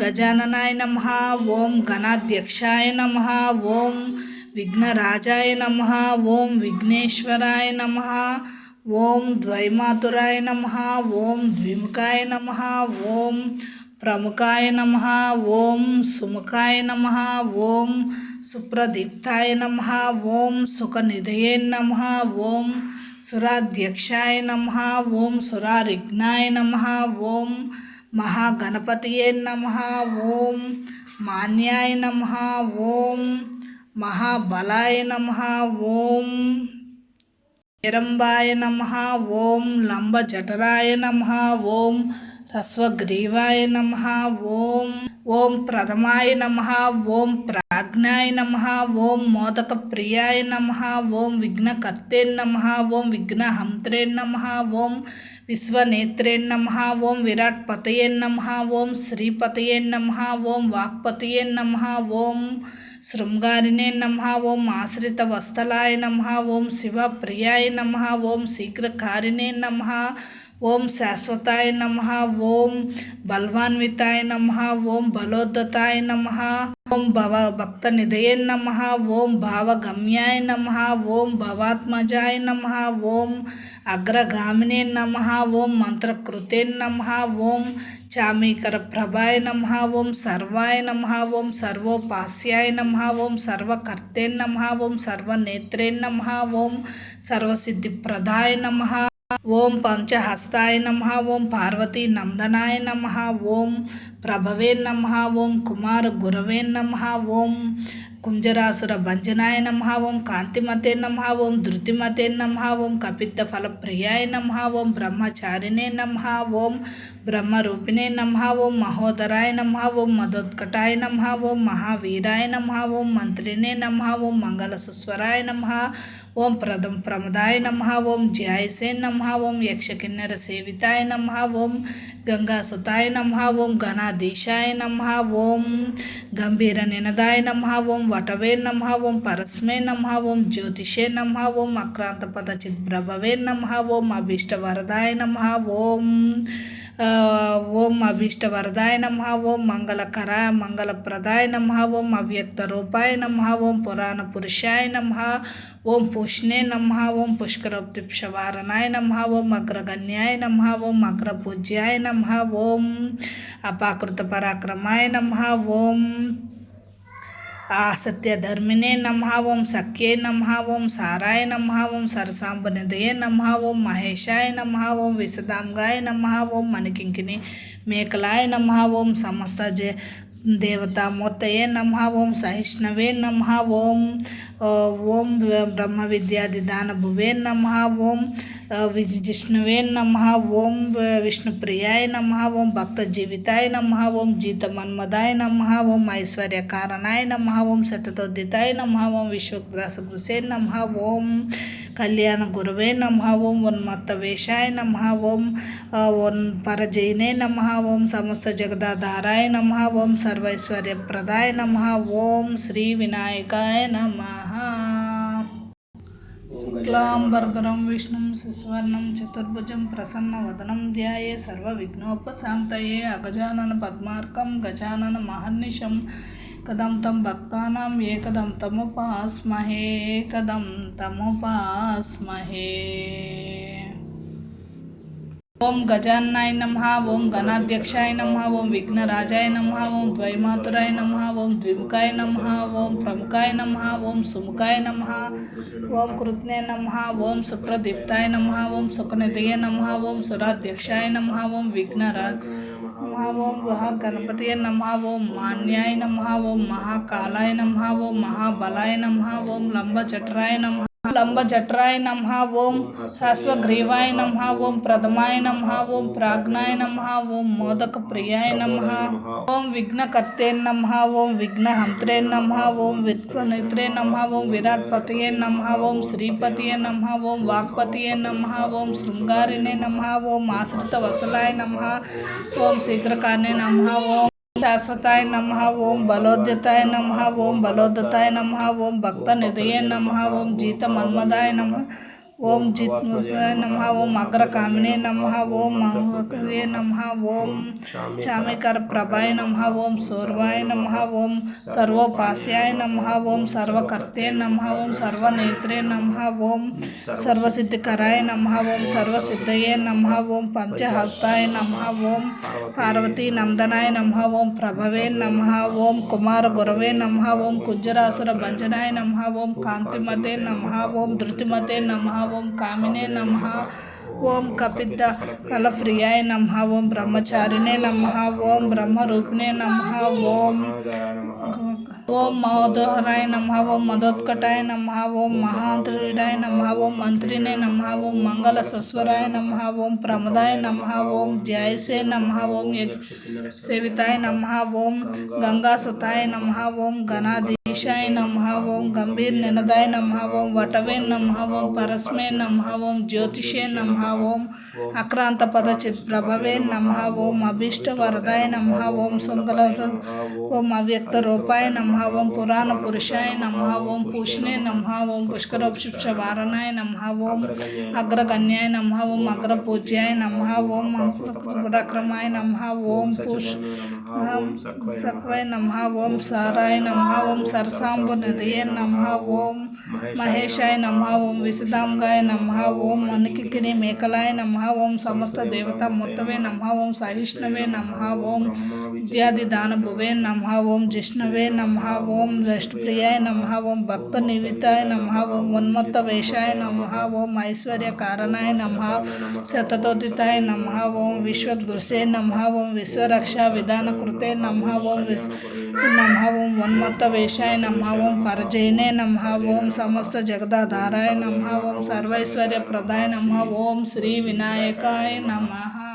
गजाननाय नमः ओम गणाध्यक्षाय नमः ॐ विघ्नराजाय नमः ओम विघ्नेश्वराय नमः ॐ द्वैमातुराय नमः ॐ द्विमुखाय नमः ॐ प्रमुखाय नमः ॐ सुमुखाय नमः ॐ सुप्रदीप्ताय नमः सुख सुखनिधये नमः ओम सुराध्यक्षाय नमः ओम सुरारिघ्नाय नमः ॐ మహాగణపతియే నమ. ఓం మాన్యాయ నమ. ఓం మహాబలాయ నమ. ఓం నిరంబాయ నమ. ఓం లంబజఠరాయ నమ. ఓం హ్రస్వగ్రీవాయ నమ ఓం ఓం ప్రథమాయ నమ ఓం ప్రాజ్ఞాయ నమ ఓం మోదక ప్రియాయ నమ ఓం విఘ్నకర్తే నమ ఓం విఘ్నహంత్రే నమ ఓం విశ్వనేత్రే నమ ఓం విరాట్ పతయే నమ ఓం శ్రీపతయే నమ ఓం వాక్పతయే నమ ఓం శృంగారినే నమ ఓం ఆశ్రిత వస్తలాయ నమ ఓం శివ ప్రియాయ నమ ఓం శీఘ్రకారిణే నమ ओम शाश्वताय नम ओम बलवान्विताय नम ओम बलोदताय नम ओम भव भक्त निधय नम ओम भावगम्याय नम ओम भवात्मजाय नम ओम अग्रगामिने नम ओम मंत्रकृते नम ओम चामीकर प्रभाय नम ओम सर्वाय नम ओम सर्वोपास्याय नम ओम सर्वकर्ते नम ओम सर्वनेत्रे नम ओम सर्वसिद्धिप्रदाय नम ఓం పంచహస్తాయ నమ ఓం పార్వతీ నందనాయ నమ ఓం ప్రభవే నమ ఓం కుమార గురవే నమ ఓం కుంజరాసుర భంజనాయ నమ ఓం కాంతిమతే నమ ఓం ధృతిమతే నమ ఓం కపిత్త ఫలప్రియాయ నమ ఓం బ్రహ్మచారిణే నమ ఓం బ్రహ్మరూపిణే నమ ఓం మహోదరాయ నమ ఓం మదోత్కటాయ నమ ఓం మహావీరాయ నమ ఓం మంత్రినే నమ ఓం మంగళ సుస్వరాయ నమ ఓం ప్రథం ప్రమదాయ నమ ఓం జ్యాయసే నమ ఓం యక్షకిన్నర సేవితాయ నమ ఓం గంగా సుతాయ నమ ఓం ఘనాధీశాయ నమ ఓం గంభీర నినదాయ నమ ఓం వటవే నమ ఓం పరస్మే నమ ఓం జ్యోతిషే నమ ఓం అక్రాంతపద చిద్భ్రభవే నమ ఓం అభీష్టవరదాయ నమ ఓం ఓం అభీష్ట వరదాయ నమ ఓం మంగళకర మంగళప్రదాయ నమ ఓం అవ్యక్త రూపాయ నమ ఓం పురాణ పురుషాయ నమ ఓం పుష్ణే నమ ఓం పుష్కరోప్తిప్షవారణాయ నమ ఓం అగ్రగణ్యాయ నమ ఓం అగ్రపూజ్యాయ నమ ఓం అపాకృత పరాక్రమాయ నమ ఓం सत्यधर्मिने नमः ओं सख्ये नमः ओं साराय नमः ओं सरसाम्बनिधये नमः ओं महेशाय नमः ओं विशदांगाय नमः ओं मणिकिंकिनी मेकलाय नमः ओं समस्त जय देवता मोत नम ओं सहिष्णवे नम ओं ओं ब्रह्म विद्यादिदानभुवे नम ओं विजिष्णुवे नम ओं विष्णुप्रियाय नम ओं, भक्तजीविताय नम ओं, जीतमन्मदाय नम ओं ऐश्वर्यकारनाय नम ओं सततोदिताय नम ओं विश्वग्रासगृसे नम ओं। కళ్యాణ గురవే నమ. ఓం ఉన్మత్త వేషాయ నమ. ఓం ఓం పరజైనే నమ. ఓం సమస్త జగదాధారాయ నమ. ఓం సర్వైశ్వర్య ప్రదాయ నమ. ఓం శ్రీ వినాయకాయ నమ. శుక్లాంబరధరం విష్ణుం శిశువర్ణం చతుర్భుజం ప్రసన్నవదనం ధ్యాయే సర్వ విఘ్నోపశాంతయే అగజానన పద్మార్కం గజానన మహర్నిశం कदम तम भक्ता एकदम तमुपास्महे एकदं तमुपास्महे ओम गजानाय नम ओम गणाध्यक्षाय नम ओम विघ्नराजाय नम ओम द्वैमातुराय नम ओम द्विमुखाय नम ओम प्रमुखाय नम ओम सुमुखाय नम ओम कृत्ने नम ओम सुप्रदीप्ताय नम ओम सुखनिधये नम ओम सुराध्यक्षाय नम ओम विघ्नराज నమ ఓం గణపతియ నమ ఓం మాన్యాయ నమ ఓం మహాకాలాయ నమ ఓం మహాబలాయ నమ ఓం లంబచట్రాయ నమ लम्बजठराय नम ओं ह्रस्वग्रीवाय नम ओं प्रथमाय नम ओं प्राग्नाय नम ओं मोदक प्रियाय नम ओं विघ्नकर्ते नम ओं विघ्नहंत्रे नम ओं विश्वनेत्रे नम ओं विराटपत नम ओं श्रीपत नम ओं वाग्पत नम ओं श्रृंगारिणे नम ओं आश्रितवसलाय नम ओं शीघ्रकाने नम ओं शाश्वताय नम ओं बलोद्यताय नम ओं बलोदताय नम ओं भक्त निधय नम ओं जीत मन्मदाय नमः। ఓం జీత మన్మదాయ నమ ఓం జిత్మృతాయ నమ ఓం అగ్రకామినే నమ ఓం మహోదయ నమ ఓం చామికర ప్రభాయ నమ ఓం సౌర్వాయ నమ ఓం సర్వోపాస్యాయ నమ ఓం సర్వకర్తే నమ ఓం సర్వనేత్రే నమ ఓం సర్వసిద్ధికరాయ నమ ఓం సర్వసిద్ధయే నమ ఓం పంచహస్తాయ నమ ఓం పార్వతీ నందనాయ నమ ఓం ప్రభవే నమ ఓం కుమార గురవే నమ ఓం కుజ్జరాసుర భంజనాయ నమ ఓం కాంతిమతే నమ ఓం ధృతిమతే నమ ఓం కామినే నమ ఓం కపిద్ద ఫలప్రియాయ నమ ఓం బ్రహ్మచారిణే నమ ఓం బ్రహ్మరూపిణే నమ ఓం ఓం మహోదహరాయ నమ ఓం మదోత్కటాయ నమ ఓం మహాద్రుడాయ నమ ఓం మంత్రినే నమ ఓం మంగళ సస్వరాయ నమ ఓం ప్రమదాయ నమ ఓం ధ్యాయసే నమ ఓం యగ్ సేవితాయ నమ ఓం గంగాసుతాయ నమ ఓం గణాధీశాయ ईशाय नमः ओं गंभीर निनदाय नमः ओं वटवे नमः ओं परस्मे नमः ओं ज्योतिषे नमः ओं अक्रांत पद प्रभवे नमः ओं अभीष्ट वरदाय नमः ओं सुंगल ओं अव्यक्त रूपाय नमः ओं पुराण पुरुषाय नमः ओं पूषणे नमः ओं पुष्करोपशिक्ष वारणाय नमः ओं अग्रगण्याय नमः ओं अग्रपूज्याय नमः ओं पराक्रमाय नमः ओं पुष सकवाय नमः ओं साराय नमः ओं सर अर्साम्बुनिधये नमः ओम महेशाय नमः ओम विशदाङ्गाय नमः ॐ मनुकिकिरि मेकलाय नमः समस्त देवता मोत्तवे नमः ओम सहिष्णवे नमः ॐ इत्यादिदानभुवे नमः ओं जिष्णवे नमः ॐ दृष्टप्रियाय नमः भक्त भक्तनिविताय नमः ओं उन्मत्तवेशाय नमः ॐ ऐश्वर्यकारणाय नमः सततोदिताय नमः ॐ विश्वदृशे नमः ॐ विश्वरक्षाविधानकृते नमः ॐ नमः उन्मत्त वेशाय नम ओं ओम परजयने नम ओं समस्त जगदाधाराय नम ओं सर्वैश्वर्य प्रदाय नम ओं श्री विनायकाय नमः।